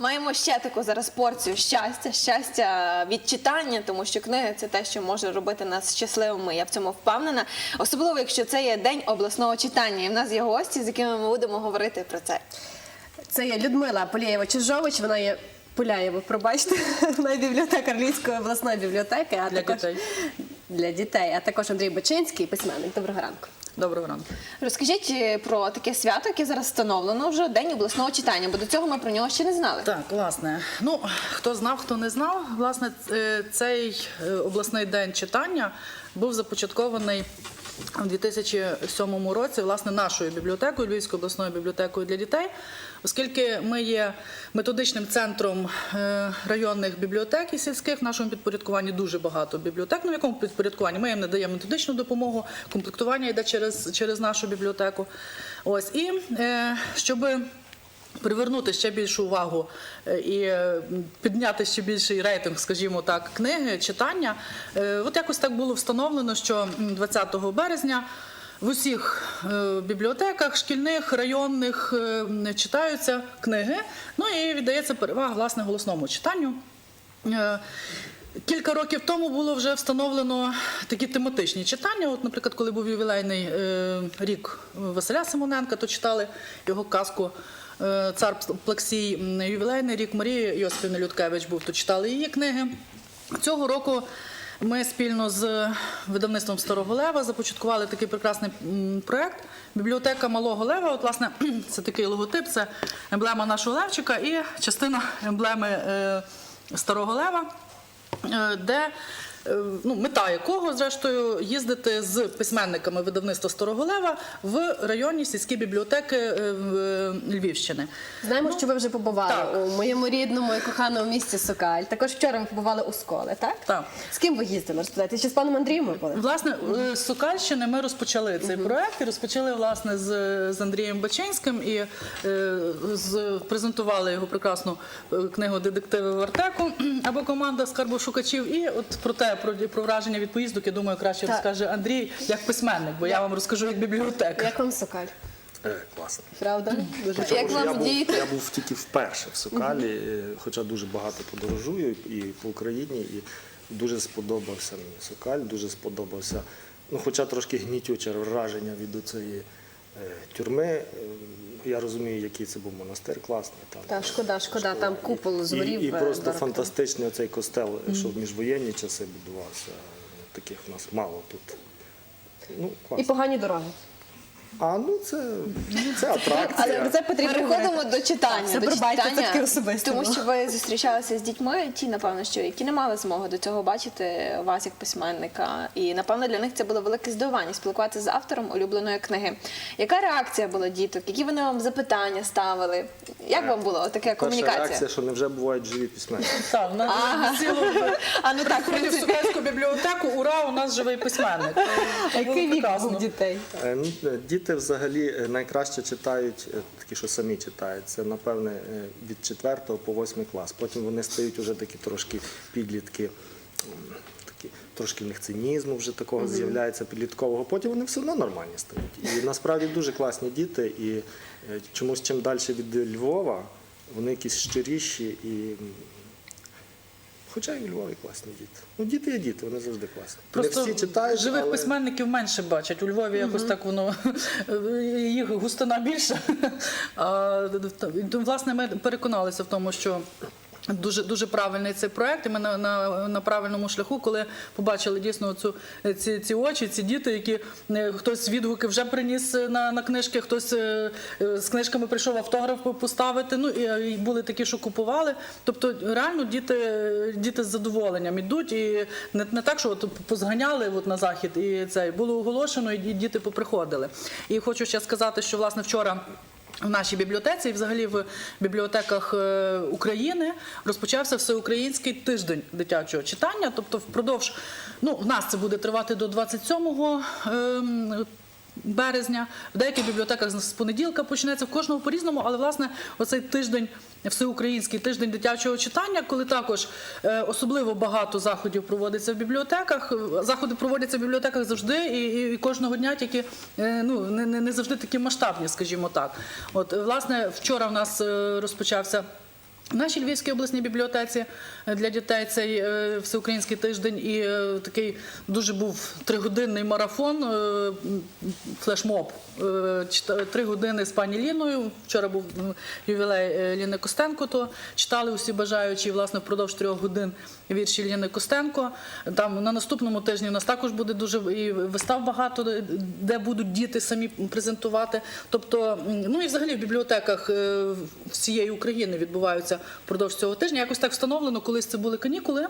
Маємо ще таку зараз порцію щастя, щастя від читання, тому що книги це те, що може робити нас щасливими. Я в цьому впевнена. Особливо, якщо це є день обласного читання. І в нас є гості, з якими ми будемо говорити про це. Це є Людмила Полєєва Чижович, вона є Поляєва, пробачте, вона є бібліотекар Львівської обласної бібліотеки, а Для також дітей. для дітей, а також Андрій Бочинський, письменник. Доброго ранку. Доброго ранку. Розкажіть е, про таке свято, яке зараз встановлено вже день обласного читання, бо до цього ми про нього ще не знали. Так, власне, ну хто знав, хто не знав, власне, е, цей е, обласний день читання був започаткований у 2007 році, власне, нашою бібліотекою, Львівською обласною бібліотекою для дітей, оскільки ми є методичним центром районних бібліотек і сільських, в нашому підпорядкуванні дуже багато бібліотек. Ну, в якому підпорядкуванні ми їм надаємо методичну допомогу, комплектування йде через, через нашу бібліотеку. Ось і е, щоби привернути ще більшу увагу е, і е, підняти ще більший рейтинг, скажімо так, книги, читання. Е, От якось так було встановлено, що 20 березня. В усіх е, бібліотеках, шкільних, районних читаються книги. Ну і віддається перевага власне голосному читанню. Кілька років тому було вже встановлено такі тематичні читання. От, наприклад, коли був ювілейний е, рік Василя Симоненка, то читали його казку е, Цар Плаксій. Ювілейний рік Марії Йосипівни Людкевич був, то читали її книги. Цього року ми спільно з видавництвом Старого Лева започаткували такий прекрасний проект Бібліотека Малого Лева. От, власне, це такий логотип, це емблема нашого Левчика і частина емблеми е, Старого Лева де е, ну, мета якого, зрештою, їздити з письменниками видавництва Старого Лева в районні сільські бібліотеки е, е, Львівщини. Знаємо, що ви вже побували Ну, так. у моєму рідному і коханому місті Сокаль. Також вчора ви побували у Сколе, так? Так. З ким ви їздили? Розповідайте? Чи з паном Андрієм ви були? Власне, е, з Сокальщини ми розпочали цей проект і розпочали власне з, з Андрієм Бачинським і е, з, презентували його прекрасну е, книгу Детективи в Артеку або команда скарбошукачів. І от про те, про, про враження від поїздок, я думаю, краще Так. розкаже Андрій як письменник, бо я вам розкажу як бібліотекар. Як вам Сокаль? Е, Класно. Правда? Дуже Як вам я був, я був тільки вперше в Сокалі, е, хоча дуже багато подорожую і по Україні, і дуже сподобався мені Сокаль, дуже сподобався. Ну, хоча трошки гнітюче враження від цієї тюрми. Е, Я розумію, який це був монастир, класний. Там, Так, шкода, шкода, там купол згорів. І, і е, просто дорого. фантастичний оцей костел, що в міжвоєнні часи будувався. Таких у нас мало тут. Ну, І погані дороги. А ну це, це атракція. Але це потрібно Переходимо до читання. Все, до пробачте, це читання, таке особисте тому було. що ви зустрічалися з дітьми, ті, напевно, що які не мали змоги до цього бачити вас як письменника. І напевно для них це було велике здивування спілкуватися з автором улюбленої книги. Яка реакція була діток? Які вони вам запитання ставили? Як вам було така Перша комунікація? реакція, що невже бувають живі письменники. Так, в нас цілу А ну так, в бібліотеку, ура, у нас живий письменник. Який вік був дітей? Діти взагалі е, найкраще читають, е, такі, що самі читають. Це, напевне, е, від 4 по 8 клас. Потім вони стають вже такі трошки підлітки. трошки в них цинізму вже такого з'являється підліткового. Потім вони все одно нормальні стають. І насправді дуже класні діти. І чомусь чим далі від Львова, вони якісь щиріші і. Хоча і у Львові класні діти. Ну, діти є діти, вони завжди класні. Просто Не всі читають, живих але... письменників менше бачать. У Львові якось так воно їх густина більша. А, власне, ми переконалися в тому, що. Дуже дуже правильний цей проект. І ми на, на, на правильному шляху, коли побачили дійсно цю ці, ці очі, ці діти, які е, хтось відгуки вже приніс на, на книжки, хтось е, е, з книжками прийшов автограф поставити. Ну і, е, і були такі, що купували. Тобто, реально діти, діти з задоволенням ідуть, і не, не так, що от позганяли от на захід, і це було оголошено, і діти поприходили. І хочу ще сказати, що власне вчора. В нашій бібліотеці і взагалі в бібліотеках е, України розпочався всеукраїнський тиждень дитячого читання. Тобто, впродовж ну в нас це буде тривати до 27 ем, березня. В деяких бібліотеках з понеділка почнеться в кожного по-різному, але власне оцей тиждень. Всеукраїнський тиждень дитячого читання, коли також е, особливо багато заходів проводиться в бібліотеках. Заходи проводяться в бібліотеках завжди і, кожного дня, тільки е, ну не, не завжди такі масштабні, скажімо так. От е, власне вчора в нас е, розпочався В нашій Львівській обласній бібліотеці е, для дітей цей е, всеукраїнський тиждень і е, такий дуже був тригодинний марафон, флешмоб. Три години з пані Ліною. Вчора був ювілей Ліни Костенко, то читали усі бажаючі, власне, впродовж трьох годин вірші Ліни Костенко. Там на наступному тижні у нас також буде дуже і вистав багато, де- будуть діти самі презентувати. Тобто, ну і взагалі в бібліотеках всієї України відбуваються впродовж цього тижня. Якось так встановлено, колись це були канікули.